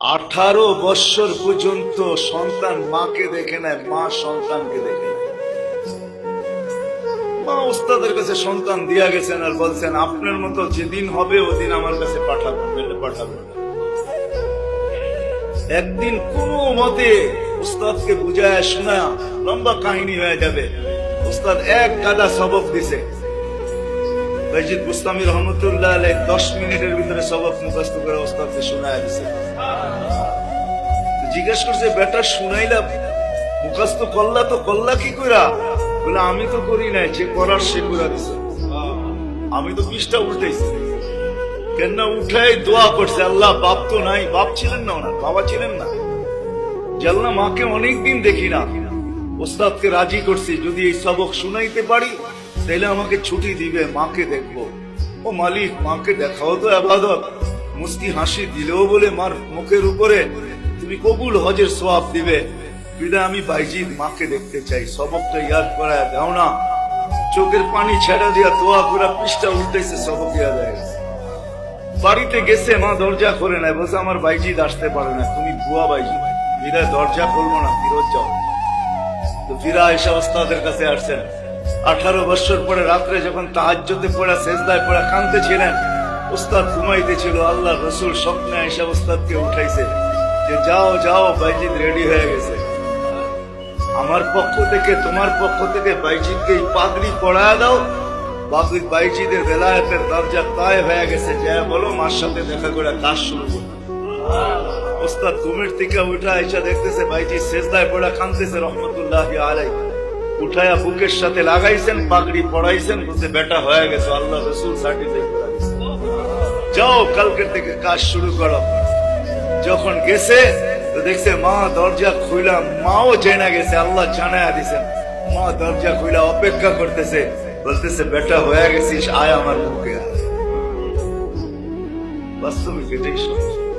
আঠারো বৎসর পর্যন্ত সন্তান মাকে দেখে নেয়, মা সন্তানকে দেখে নেয়। মা ওস্তাদের কাছে সন্তান দিয়া গেছেন আর বলছেন, আপনার মতো যেদিন হবে, ওদিন আমার কাছে পাঠাবেন পেলে পাঠাবেন। একদিন কোন মতে উস্তাদকে বুঝায়, শোনা, লম্বা কাহিনী হয়ে যাবে। উস্তাদ এক গাদা সবক দিছে। বাইজিদ বুস্তামি রহমতুল্লাহ আলাই দশ মিনিটের ভিতরে সবক মুখস্থ করে উস্তাদকে শোনায় দিছে। জিজ্ঞেস করছে, বেটা, শুনাইলাম। মুখস্থ করলা তো করলা কি কইরা? বলে, আমি তো করি নাই, যে করার সে করে দিছে। আমি তো পৃষ্ঠা উল্টাইছি। কেন উঠাই দোয়া করছে, আল্লাহ, বাপ তো নাই, বাপ ছিলেন না ওনার, বাবা ছিলেন না। জাল্লা মাকে অনেকদিন দেখি না। ওস্তাদকে রাজি করছি, যদি এই সবক শুনাইতে পারি তাহলে আমাকে ছুটি দিবে, মাকে দেখব। ও মালিক, মাকে দেখাও তো আবাদত। মুস্কি হাসি দিলেও বলে, মার মুখের উপরে তুমি কবুল হজের সোয়াব দিবে। বিদায় আমি বাইজিদ মাকে দেখতে চাই। সবকটা ইয়াদ করায় দাও না। চোখের পানি ছেড়া দিয়া দোয়া করে পৃষ্ঠা উল্টেছে সবক ইয়াদ হয়ে গেছে বাড়িতে গেছে, মা দরজা করে নেয় বলছে, আমার বাইজিদ আসতে পারে না। তুমি বুয়া বাইজি বিদায় দরজা খুলবো না, ফিরত যাও। তো ফিরা এসে ওস্তাদের কাছে আসছেন। আঠারো বছর পরে রাত্রে যখন তাহাজ্যতে পড়া, সেজদায় পড়া কাঁদতেছিলেন ওস্তাদ ঘুমাইতেছিল, আল্লাহ রসুল স্বপ্নে এসে ওস্তাদকে উঠাইছে যে, যাও যাও, বাইজিদ রেডি হয়ে গেছে। আমার পক্ষ থেকে, তোমার পক্ষ থেকে বাইজিদকে এই পাগড়ি পড়ায় দাও। বাবু, বাইজিদের বেলায়েতের দরজা তায় হয়ে গেছে। যা বলো, মার সাথে দেখা করে কাজ শুরু করো। ওস্তাদ ঘুমের থেকে উঠা এসে দেখতেছে ভাইজি শেষদায় পড়া কানতেছে রহমতুল্লাহ আলাই উঠায়া বুকের সাথে লাগাইছেন, পাগড়ি পড়াইছেন বলতে বেটা, হয়ে গেছে, আল্লাহ রসুল সার্টিফিকেট যাও, কালকের থেকে কাজ শুরু করো। যখন গেছে, তো দেখছে, মা দরজা খুইলা, মাও জেনা গেছে, আল্লাহ জানায়া দিছেন। মা দরজা খুইলা অপেক্ষা করতেছে, বলতেছে, বেটা, হয়ে গেছিস, আয় আমার আয়। বাস্তবিক এটাই সত্য